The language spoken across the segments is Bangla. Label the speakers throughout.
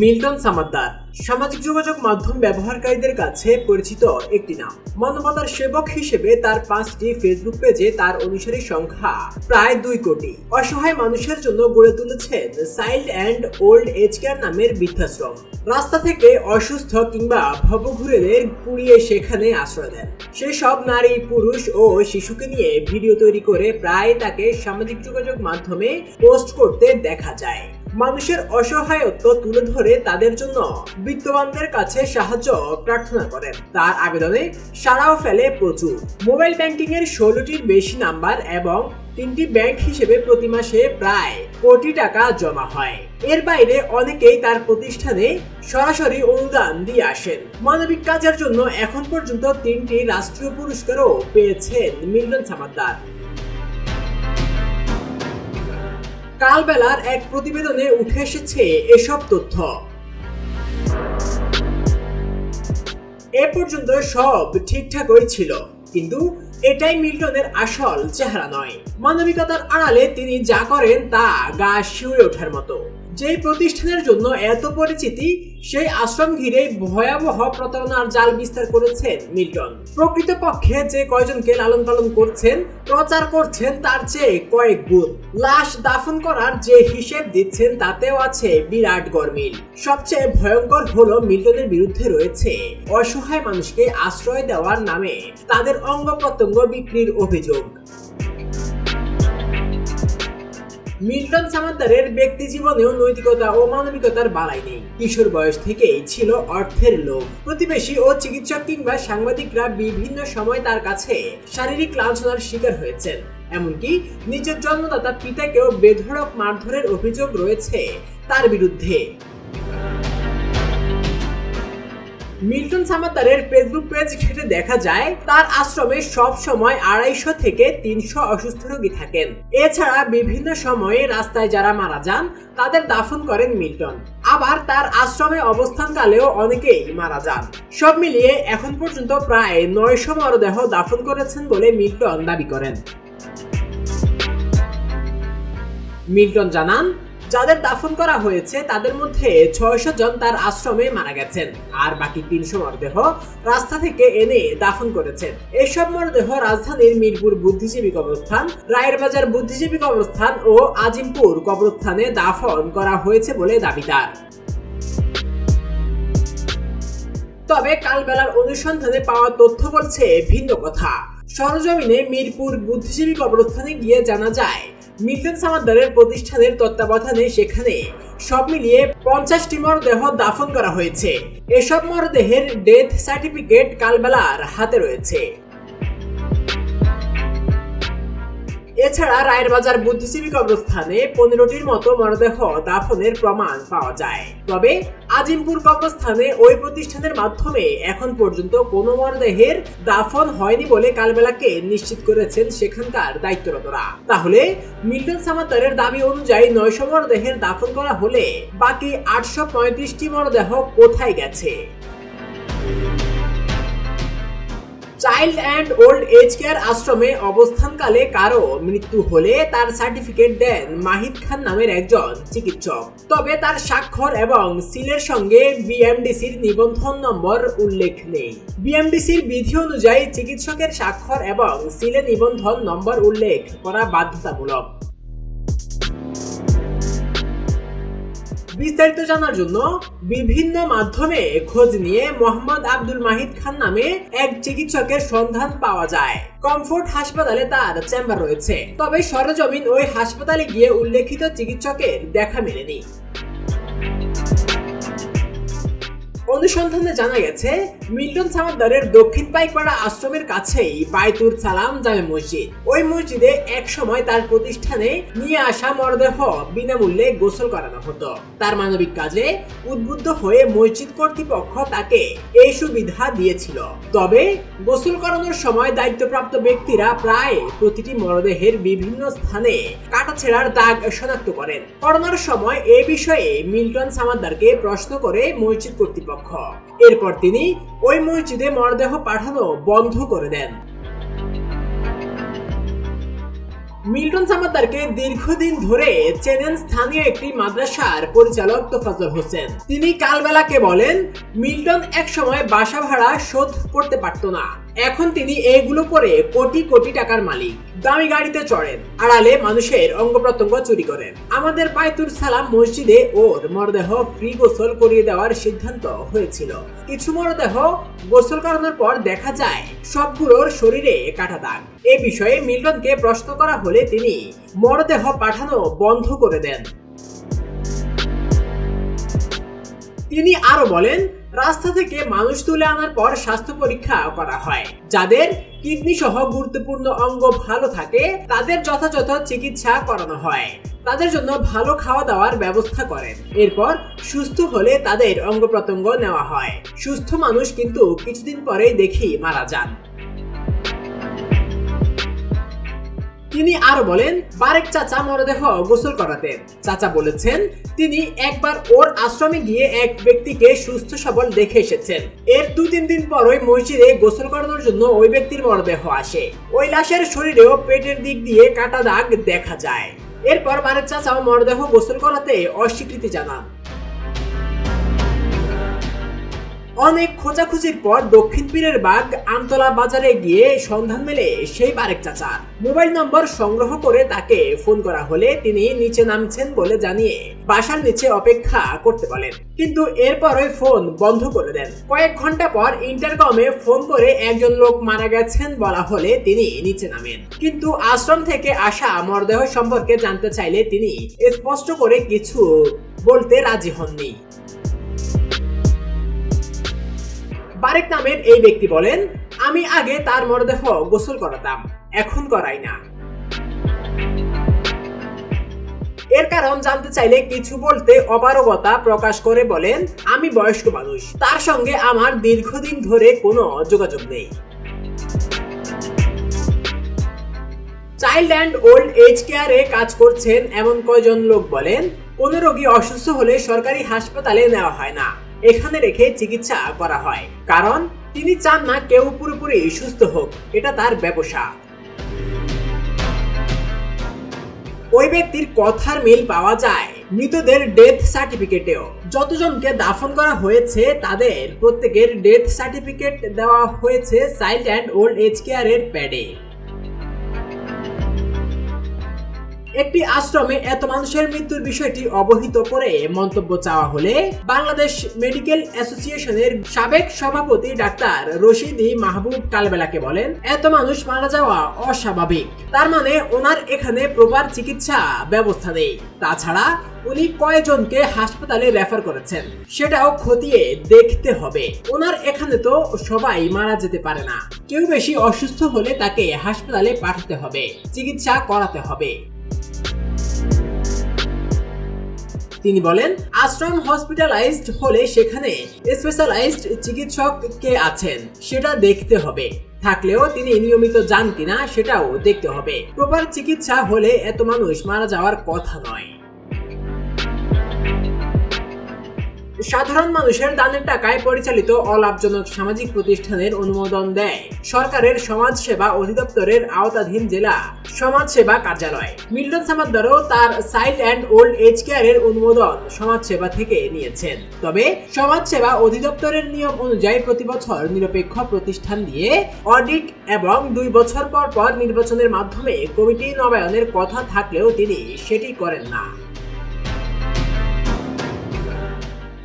Speaker 1: মিল্টন সামাদ্দার, সামাজিক যোগাযোগ মাধ্যম ব্যবহারকারীদের কাছে পরিচিত একটি নাম। মানবতার সেবক হিসেবে তার পাঁচটি ফেসবুক পেজে তার অনুসারীর সংখ্যা প্রায় দুই কোটি। অসহায় মানুষের জন্য গড়ে তুলেছেন child and old age care নামের বৃদ্ধাশ্রম। রাস্তা থেকে অসুস্থ কিংবা ভবঘুরেদের পুড়িয়ে সেখানে আশ্রয় দেন। সেসব নারী, পুরুষ ও শিশুকে নিয়ে ভিডিও তৈরি করে প্রায় তাকে সামাজিক যোগাযোগ মাধ্যমে পোস্ট করতে দেখা যায়। মানুষের অসহায়ত্ব তুলে ধরে তাদের জন্য বিত্তবানদের কাছে সাহায্য প্রার্থনা করেন। তার আবেদনে সাড়াও ফেলে প্রচুর। মোবাইল ব্যাংকিং এর ষোলোটির বেশি নাম্বার এবং তিনটি ব্যাংক হিসেবে প্রতি মাসে প্রায় কোটি টাকা জমা হয়। এর বাইরে অনেকেই তার প্রতিষ্ঠানে সরাসরি অনুদান দিয়ে আসেন। মানবিক কাজের জন্য এখন পর্যন্ত তিনটি রাষ্ট্রীয় পুরস্কারও পেয়েছেন মিল্টন সামাদ্দার। কালবেলার এক প্রতিবেদনে উঠে এসেছে এসব তথ্য। এ পর্যন্ত সব ঠিকঠাকই ছিল, কিন্তু এটাই মিল্টনের আসল চেহারা নয়। মানবিকতার আড়ালে তিনি যা করেন তা গা শিউরে ওঠার মতো। যেই প্রতিষ্ঠানের জন্য এত পরিচিতি, সেই আশ্রম ঘিরে ভয়াবহ প্রতারণার জাল বিস্তার করেছেন মিল্টন। প্রকৃতপক্ষে যে কয়জনকে লালন পালন করছেন, প্রচার করছেন তার চেয়ে কয়েক গুণ। লাশ দাফন করার যে হিসেব দিচ্ছেন তাতেও আছে বিরাট গরমিল। সবচেয়ে ভয়ঙ্কর হলো মিল্টনের বিরুদ্ধে রয়েছে অসহায় মানুষকে আশ্রয় দেওয়ার নামে তাদের অঙ্গ প্রত্যঙ্গ বিক্রির অভিযোগ। মিল্টন সামান্তারের ব্যক্তি জীবনেও নৈতিকতা ও মানবিকতার বালাই নেই। কিশোর বয়স থেকেই ছিল অর্থের লোভ। প্রতিবেশী ও চিকিৎসক কিংবা সাংবাদিকরা বিভিন্ন সময় তার কাছে শারীরিক লাঞ্ছনার শিকার হয়েছেন। এমনকি নিজের জন্মদাতা পিতাকেও বেধড়ক মারধরের অভিযোগ রয়েছে তার বিরুদ্ধে। মিল্টন সামাদ্দারের ফেসবুক পেজ ঘেটে দেখা যায়, তার আশ্রমে সব সময় আড়াইশো থেকে তিনশো অসুস্থ রোগী থাকেন। এছাড়া বিভিন্ন সময়ে রাস্তায় যারা মারা যান, তাদের দাফন করেন মিল্টন। আবার তার আশ্রমে অবস্থানকালেও অনেকেই মারা যান। সব মিলিয়ে এখন পর্যন্ত প্রায় নয়শো মরদেহ দাফন করেছেন বলে মিল্টন দাবি করেন। মিল্টন জানান যাদের দাফন করা হয়েছে, তাদের মধ্যে ছয়শো জন তার আশ্রমে মারা গেছেন। আর বাকি তিনশো মরদেহ রাস্তা থেকে এনে দাফন করেছেন। এসব মরদেহ রাজধানীর মিরপুর বুদ্ধিজীবী কবরস্থান রায়ের বাজার বুদ্ধিজীবী কবরস্থান ও আজিমপুর কবরস্থানে দাফন করা হয়েছে বলে দাবি তার। তবে কালবেলার অনুসন্ধানে পাওয়া তথ্য বলছে ভিন্ন কথা। সরজমিনে মিরপুর বুদ্ধিজীবী কবরস্থানে গিয়ে জানা যায় মিল্টন সামাদ্দারের প্রতিষ্ঠানের তত্ত্বাবধানে সেখানে সব মিলিয়ে পঞ্চাশটি মরদেহ দাফন করা হয়েছে। এসব মরদেহের ডেথ সার্টিফিকেট কালবেলার হাতে রয়েছে। এছাড়া রায়ের বাজার বুদ্ধিজীবী কবরস্থানে পনেরোটির মতো মরদেহ দাফনের প্রমাণ পাওয়া যায়। তবে আজিমপুর কবরস্থানে ওই প্রতিষ্ঠানের মাধ্যমে এখন পর্যন্ত কোনো মরদেহের দাফন হয়নি বলে কালবেলাকে নিশ্চিত করেছেন সেখানকার দায়িত্বরতরা। তাহলে মিল্টন সামাদ্দারের দাবি অনুযায়ী নয়শো মরদেহের দাফন করা হলে বাকি আটশো পঁয়ত্রিশটি মরদেহ কোথায় গেছে? Child and old age care আশ্রমে অবস্থানকালে কারও মৃত্যু হলে তার সার্টিফিকেট দেন মাহিদ খান নামের একজন চিকিৎসক। তবে তার স্বাক্ষর এবং সিলের সঙ্গে বিএমডিসির নিবন্ধন নম্বর উল্লেখ নেই। বিএমডিসির বিধি অনুযায়ী চিকিৎসকের স্বাক্ষর এবং সিলে নিবন্ধন নম্বর উল্লেখ করা বাধ্যতামূলক। বিস্তারিত জানার জন্য বিভিন্ন মাধ্যমে খোঁজ নিয়ে মোহাম্মদ আব্দুল মাহিদ খান নামে এক চিকিৎসকের সন্ধান পাওয়া যায়। কমফোর্ট হাসপাতালে তার চেম্বার রয়েছে। তবে সরজমিন ওই হাসপাতালে গিয়ে উল্লেখিত চিকিৎসকের দেখা মেলেনি। অনুসন্ধানে জানা গেছে, মিল্টন সামাদ্দারের দক্ষিণ পাইকপাড়া আশ্রমের কাছেই বাইতুর সালাম জামে মসজিদ। ওই মসজিদে এক সময় তার প্রতিষ্ঠানে নিয়ে আসা মরদেহ বিনামূল্যে গোসল করানো হতো। তার মানবিক কাজে উদ্বুদ্ধ হয়ে মসজিদ কর্তৃপক্ষ তাকে এই সুবিধা দিয়েছিল। তবে গোসল করানোর সময় দায়িত্বপ্রাপ্ত ব্যক্তিরা প্রায় প্রতিটি মরদেহের বিভিন্ন স্থানে কাটাছেড়ার দাগ শনাক্ত করেন। করোনার সময় এ বিষয়ে মিল্টন সামাদ্দারকে প্রশ্ন করে মসজিদ কর্তৃপক্ষ এরপর তিনি ওই মসজিদে মরদেহ পাঠানো বন্ধ করে দেন। মিল্টন সামাদারকে দীর্ঘদিন ধরে চেনেন স্থানীয় একটি মাদ্রাসার পরিচালক তোফাজল হোসেন। তিনি কালবেলাকে বলেন, মিল্টন এক সময় বাসা ভাড়া শোধ করতে পারত না। এখন তিনি এগুলো পরে কোটি কোটি টাকার মালিক। দামি গাড়িতে চড়েন, আড়ালে মানুষের অঙ্গ প্রত্যঙ্গ চুরি করেন। আমাদের বাইতুল সালাম মসজিদে ওর মরদেহ ফ্রি গোসল করিয়ে দেওয়ার সিদ্ধান্ত হয়েছিল। কিছু মরদেহ গোসল করানোর পর দেখা যায়, সবগুলোর শরীরে কাটা দাগ। এ বিষয়ে মিল্টনকে প্রশ্ন করা হলে তিনি মরদেহ পাঠানো বন্ধ করে দেন। তিনি আরও বলেন, রাস্তা থেকে মানুষ তুলে আনার পর স্বাস্থ্য পরীক্ষা করা হয়। যাদের কিডনি সহ গুরুত্বপূর্ণ অঙ্গ ভালো থাকে, তাদের যথাযথ চিকিৎসা করানো হয়। তাদের জন্য ভালো খাওয়া দাওয়ার ব্যবস্থা করেন। এরপর সুস্থ হলে তাদের অঙ্গ প্রত্যঙ্গ নেওয়া হয়। সুস্থ মানুষ কিন্তু কিছুদিন পরেই দেখি মারা যান। তিনি আরও বলেন, বারেক চাচা মরদেহ গোসল করাতেন চাচা বলেছেন, তিনি একবার ওর আশ্রমে গিয়ে এক ব্যক্তিকে সুস্থ সবল দেখে এসেছেন। এর দু তিন দিন পরই মসজিদে গোসল করানোর জন্য ওই ব্যক্তির মরদেহ আসে। ওই লাশের শরীরেও পেটের দিক দিয়ে কাটা দাগ দেখা যায়। এরপর বারেক চাচাও মরদেহ গোসল করাতে অস্বীকৃতি জানান। অনেক খোঁজাখুঁজির পর দক্ষিণ পীরের বাঘ আমতলা বাজারে গিয়ে সন্ধান মেলে সেই বারেক চাচার মোবাইল নম্বর সংগ্রহ করে তাকে ফোন করা হলে তিনি নিচে নামছেন বলে জানিয়ে বাসার নিচে অপেক্ষা করতে বলেন। কিন্তু এরপরই ফোন বন্ধ করে দেন। কয়েক ঘণ্টা পর ইন্টারকমে ফোন করে একজন লোক মারা গেছেন বলা হলে তিনি নিচে নামেন। কিন্তু আশ্রম থেকে আসা মরদেহ সম্পর্কে জানতে চাইলে তিনি স্পষ্ট করে কিছু বলতে রাজি হননি। বারেক নামের এই ব্যক্তি বলেন, আমি আগে তার মরদেহ গোসল করাতাম, এখন করাই না। এর কারণ জানতে চাইলে কিছু বলতে অপারগতা প্রকাশ করে বলেন, আমি বয়স্ক মানুষ, তার সঙ্গে আমার দীর্ঘদিন ধরে কোনো যোগাযোগ নেই। চাইল্ড অ্যান্ড ওল্ড এজ কেয়ারে কাজ করছেন এমন কয়জন লোক বলেন, কোনো রোগী অসুস্থ হলে সরকারি হাসপাতালে নেওয়া হয় না। এখানে রেখে চিকিৎসা করা হয়। কারণ তিনি চান না কেউ পুরোপুরি সুস্থ হোক, এটা তার ব্যবসা। ওই ব্যক্তির কথার মিল পাওয়া যায় মৃতদের ডেথ সার্টিফিকেটেও। যতজনকে দাফন করা হয়েছে, তাদের প্রত্যেকের ডেথ সার্টিফিকেট দেওয়া হয়েছে চাইল্ড অ্যান্ড ওল্ড এজ কেয়ারের প্যাডে। একটি আশ্রমে এত মানুষের মৃত্যুর বিষয়টি অবহিত করে মন্তব্য চাওয়া হলে বাংলাদেশ মেডিকেল অ্যাসোসিয়েশনের সাবেক সভাপতি ডাক্তার রশিদি মাহবুব কালবেলাকে বলেন, এত মানুষ মারা যাওয়া অস্বাভাবিক। তার মানে ওনার এখানে প্রপার চিকিৎসা ব্যবস্থা নেই। তাছাড়া উনি কয়জনকে হাসপাতালে রেফার করেছেন, সেটাও খতিয়ে দেখতে হবে। ওনার এখানে তো সবাই মারা যেতে পারে না। কেউ বেশি অসুস্থ হলে তাকে হাসপাতালে পাঠাতে হবে, চিকিৎসা করাতে হবে। তিনি বলেন, আশ্রম হসপিটালাইজড হলে সেখানে স্পেশালাইজড চিকিৎসক কে আছেন, সেটা দেখতে হবে। থাকলেও তিনি নিয়মিত যান কিনা সেটাও দেখতে হবে। প্রপার চিকিৎসা হলে এত মানুষ মারা যাওয়ার কথা নয়। সাধারণ মানুষের দানের টাকায় পরিচালিত অলাভজনক সামাজিক প্রতিষ্ঠানের অনুমোদন দেয়। সরকারের সমাজ সেবা অধিদপ্তরের আওতাধীন জেলা সমাজ সেবা কার্যালয়। মিল্টন সামাদ্দারও তার চাইল্ড অ্যান্ড ওল্ড এজ কেয়ারের অনুমোদন সমাজ সেবা থেকে নিয়েছেন। তবে সমাজ সেবা অধিদপ্তরের নিয়ম অনুযায়ী প্রতি বছর নিরপেক্ষ প্রতিষ্ঠান দিয়ে অডিট এবং দুই বছর পর পর নির্বাচনের মাধ্যমে কমিটি নবায়নের কথা থাকলেও তিনি সেটি করেন না।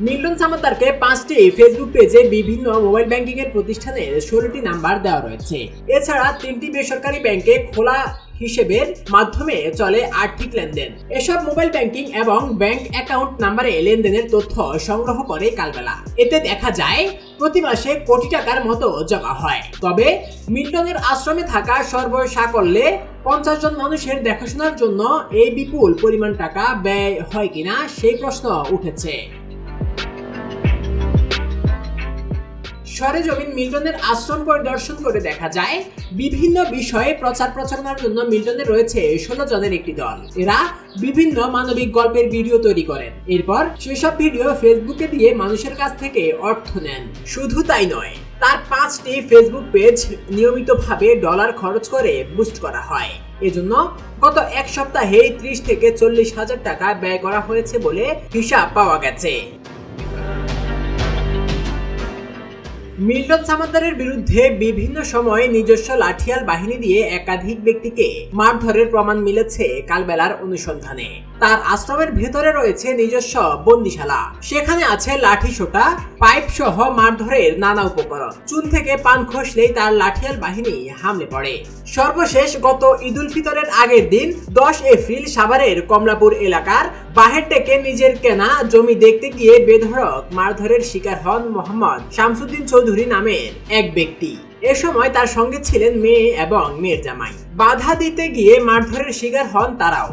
Speaker 1: মিল্টন সামাদ্দারকে পাঁচটি ফেসবুক পেজে বিভিন্ন মোবাইল ব্যাংকিং এর প্রতিষ্ঠানের ষোলোটি নাম্বার দেওয়া রয়েছে। এছাড়া তিনটি বেসরকারি ব্যাংকে খোলা হিসেবের মাধ্যমে চলে আর্থিক লেনদেন। এসব মোবাইল ব্যাংকিং এবং ব্যাংক অ্যাকাউন্ট নাম্বারে লেনদেনের তথ্য সংগ্রহ করে কালবেলা। এতে দেখা যায়, প্রতি মাসে কোটি টাকার মতো জমা হয়। তবে মিল্টনের আশ্রমে থাকা সর্বসাকল্যে পঞ্চাশ জন মানুষের দেখাশোনার জন্য এই বিপুল পরিমাণ টাকা ব্যয় হয় কিনা, সেই প্রশ্ন উঠেছে। সরেজমিন মিল্টনের আশ্রম পরিদর্শন করে দেখা যায়, বিভিন্ন বিষয়ে প্রচার প্রচারণার জন্য মিল্টনের রয়েছে ষোলো জনের একটি দল। এরা বিভিন্ন মানবিক গল্পের ভিডিও তৈরি করেন। এরপর সেসব ভিডিও ফেসবুকে দিয়ে মানুষের কাছ থেকে অর্থ নেন। শুধু তাই নয়, তার পাঁচটি ফেসবুক পেজ নিয়মিতভাবে ডলার খরচ করে বুস্ট করা হয়। এজন্য গত এক সপ্তাহে ত্রিশ থেকে চল্লিশ হাজার টাকা ব্যয় করা হয়েছে বলে হিসাব পাওয়া গেছে। মিল্টন সামাদ্দারের বিরুদ্ধে বিভিন্ন সময়ে নিজস্ব লাঠিয়াল বাহিনী দিয়ে একাধিক ব্যক্তিকে মারধরের প্রমাণ মিলেছে কালবেলার অনুসন্ধানে। তার আশ্রমের ভেতরে রয়েছে নিজস্ব বন্দিশালা। সেখানে আছে লাঠি সোটা পাইপ সহ মারধরের নানা উপকরণ। চুন থেকে পান খসলেই তার লাঠিয়াল বাহিনী হামলে পড়ে। সর্বশেষ গত ঈদুল ফিতরের আগের দিন, দশ এপ্রিল সাভারের কমলাপুর এলাকার বাহের থেকে নিজের কেনা জমি দেখতে গিয়ে বেধড়ক মারধরের শিকার হন মোহাম্মদ শামসুদ্দিন চৌধুরী। নামের এক ব্যক্তি। এ সময় তার সঙ্গে ছিলেন মেয়ে এবং মেয়ের জামাই বাধা দিতে গিয়ে মারধরের শিকার হন তারাও।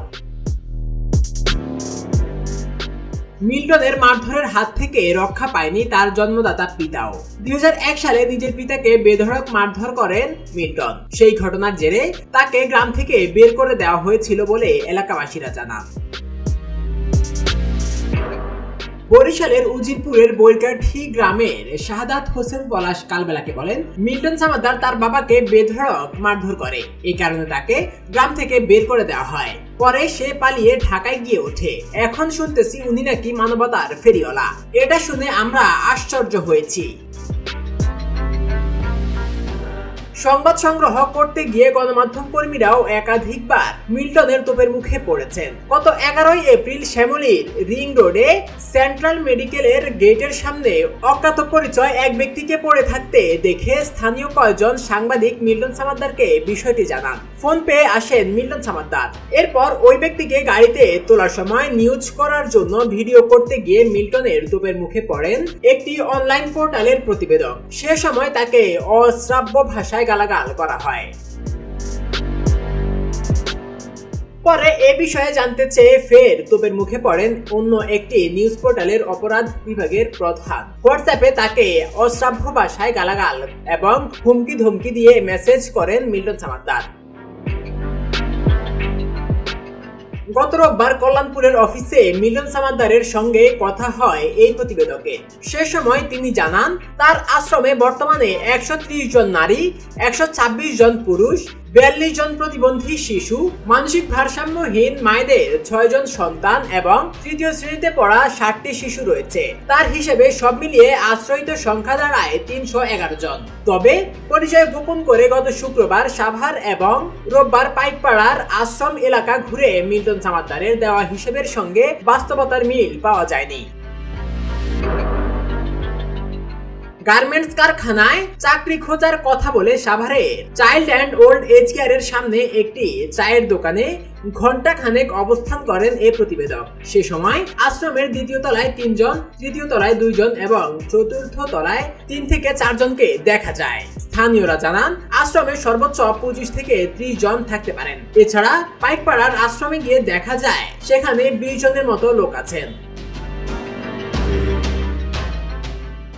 Speaker 1: মিল্টনের মারধরের হাত থেকে রক্ষা পায়নি তার জন্মদাতা পিতাও। দুই হাজার এক সালে নিজের পিতাকে বেধড়ক মারধর করেন মিল্টন। সেই ঘটনার জেরে তাকে গ্রাম থেকে বের করে দেওয়া হয়েছিল বলে এলাকাবাসীরা জানান। বরিশালের উজিরপুরের বৈকাঠি গ্রামের শাহাদাত হোসেন পলাশ কালবেলাকে বলেন, মিল্টন সামাদার তার বাবাকে বেধড়ক মারধর করে। এই কারণে তাকে গ্রাম থেকে বের করে দেওয়া হয়। পরে সে পালিয়ে ঢাকায় গিয়ে ওঠে। এখন শুনতেছি উনি নাকি মানবতার ফেরিওয়ালা। এটা শুনে আমরা আশ্চর্য হয়েছি। সংবাদ সংগ্রহ করতে গিয়ে গণমাধ্যম কর্মীরাও একাধিকবার মিল্টনের তোপের মুখে পড়েছেন। গত এগারোই এপ্রিল শ্যামলীর রিং রোডে সেন্ট্রাল মেডিকেলের গেটের সামনে অজ্ঞাত পরিচয় এক ব্যক্তিকে পড়ে থাকতে দেখে স্থানীয় কয়েকজন সাংবাদিক মিল্টন সামাদ্দারকে বিষয়টি জানান। ফোন পেয়ে আসেন মিল্টন সামাদ্দার। এরপর ওই ব্যক্তিকে গাড়িতে তোলার সময় নিউজ করার জন্য ভিডিও করতে গিয়ে মিল্টনের তোপের মুখে পড়েন একটি অনলাইন পোর্টালের প্রতিবেদক। সে সময় তাকে অশ্রাব্য ভাষায় গালাগাল করা হয়। পরে এ বিষয়ে জানতে চেয়ে ফের তোপের মুখে পড়েন অন্য একটি নিউজ পোর্টালের অপরাধ বিভাগের প্রধান। হোয়াটসঅ্যাপে তাকে অশ্রাব্য ভাষায় গালাগাল এবং হুমকি ধমকি দিয়ে মেসেজ করেন মিল্টন সামাদ্দার। গত রোববার কল্যাণপুরের অফিসে মিলন সামাদ্দারের সঙ্গে কথা হয় এই প্রতিবেদকে। সে সময় তিনি জানান, তার আশ্রমে বর্তমানে একশো ত্রিশ জন নারী, একশো ছাব্বিশ জন পুরুষ বিয়াল্লিশ জন প্রতিবন্ধী শিশু, মানসিক ভারসাম্যহীন মায়েদের ছয় জন সন্তান এবং তৃতীয় শ্রেণীতে পড়া ষাটটি শিশু রয়েছে। তার হিসেবে সব মিলিয়ে আশ্রয়িত সংখ্যা দাঁড়ায় তিনশো এগারো জন। তবে পরিচয় গোপন করে গত শুক্রবার সাভার এবং রোববার পাইকপাড়ার আশ্রম এলাকা ঘুরে মিল্টন সামাদ্দারের দেওয়া হিসেবের সঙ্গে বাস্তবতার মিল পাওয়া যায়নি। গার্মেন্টস কারখানায় চাকরি খোঁজার কথা বলে সাভারে। চাইল্ড অ্যান্ড ওল্ড এজ কেয়ারের সামনে একটি চায়ের দোকানে ঘণ্টা খানেক অবস্থান করেন এ প্রতিবেদক। সে সময় আশ্রমের দ্বিতীয় তলায় তিনজন, তৃতীয় তলায় দুইজন এবং চতুর্থ তলায় তিন থেকে চারজনকে দেখা যায়। স্থানীয়রা জানান, আশ্রমে সর্বোচ্চ পঁচিশ থেকে ত্রিশ জন থাকতে পারেন। এছাড়া পাইকপাড়ার আশ্রমে গিয়ে দেখা যায়, সেখানে বিশ জনের মতো লোক আছেন।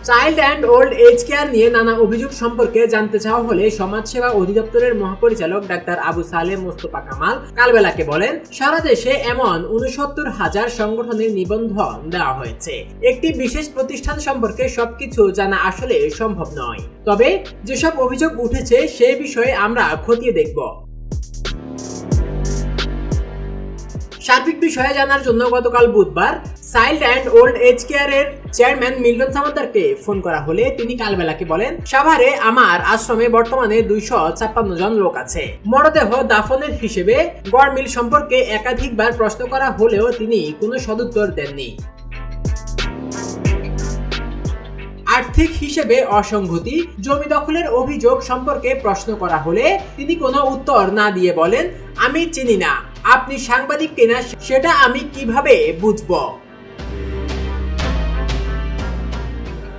Speaker 1: Child and old age care নিয়ে নানা অভিযোগ সম্পর্কে জানতে চাওয়া হলে সমাজসেবা অধিদপ্তরের মহাপরিচালক ডাক্তার আবু সালে মোস্তফা কামাল কালবেলাকে বলেন, সারা দেশে এমন উনসত্তর হাজার সংগঠনের নিবন্ধন দেওয়া হয়েছে। একটি বিশেষ প্রতিষ্ঠান সম্পর্কে সবকিছু জানা আসলে সম্ভব নয়। তবে যেসব অভিযোগ উঠেছে সে বিষয়ে আমরা খতিয়ে দেখব। সার্বিক বিষয়ে জানার জন্য গতকাল বুধবার চাইল্ড অ্যান্ড ওল্ড এজ কেয়ারের চেয়ারম্যান মিল্টন সামাদ্দারকে ফোন করা হলে তিনি কালবেলাকে বলেন, সাভারে আমার আশ্রমে বর্তমানে দুইশো ছাপ্পান্ন জন লোক আছে। মরদেহ দাফনের হিসেবে গড়মিল সম্পর্কে একাধিকবার প্রশ্ন করা হলেও তিনি কোনো সদুত্তর দেননি। আর্থিক হিসেবে অসঙ্গতি, জমি দখলের অভিযোগ সম্পর্কে প্রশ্ন করা হলে তিনি কোনো উত্তর না দিয়ে বলেন, আমি চিনি না। আপনি সাংবাদিক কিনা সেটা আমি কীভাবে বুঝব?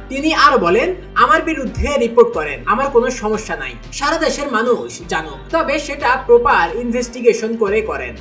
Speaker 1: তিনি আরও বলেন, আমার বিরুদ্ধে রিপোর্ট করেন, আমার কোনো সমস্যা নাই। সারা দেশের মানুষ জানুক। তবে সেটা প্রপার ইনভেস্টিগেশন করে করেন।